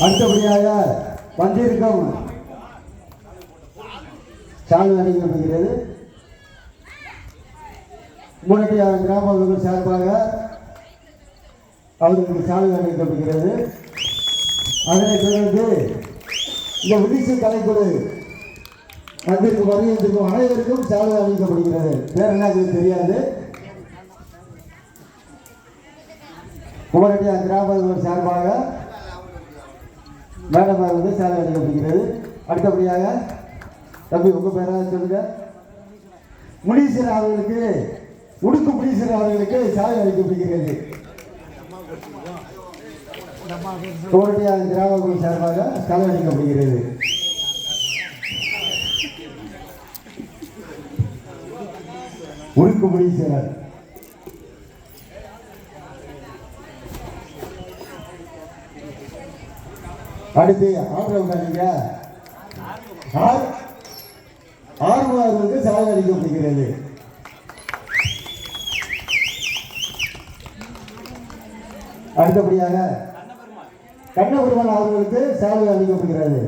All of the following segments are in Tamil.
அடுத்தபடியாக வந்திருக்கும் சாலை அணிக்கப்படுகிறது முன்னட்டியாக கிராம மக்கள் சார்பாக அவர்களுக்கு சாலை அணிக்கப்படுகிறது அதனைத் தொடர்ந்து இந்த விடிசு கலைக்குழு வந்திருக்கு வருகின்றிருக்கும் அனைவருக்கும் சாலை அணிக்கப்படுகிறது வேற என்ன தெரியாது. குமரட்டியா கிராம சார்பாக மேடம் வந்து சாலை அளிக்கப்படுகிறது அடுத்தபடியாக தம்பி உங்கள் பேராக சொல்லுங்க? முனீஸ்வரர் அவர்களுக்கு உடுக்கு முனீஸ்வரர் அவர்களுக்கு சேலை அளிக்கப்படுகிறது குமரட்டியா கிராம மக்கள் சார்பாக சாலை அளிக்கப்படுகிறது உடுக்கு முனீஸ்வரர். அடுத்து ஆர்வம் நீங்க. ஆறு ஆர்வலர்களுக்கு சாலை அளிக்கப்படுகிறது அடுத்தபடியாக கண்ணபெருமான் அவர்களுக்கு சாலை அளிக்கப்படுகிறது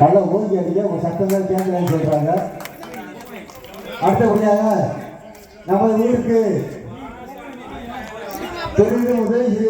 நல்லா ஓங்கி அடிக்க ஒரு சட்டம் தான் கேட்கலன்னு சொல்றாங்க. அடுத்தபடியாக நமது ஊருக்கு Teve um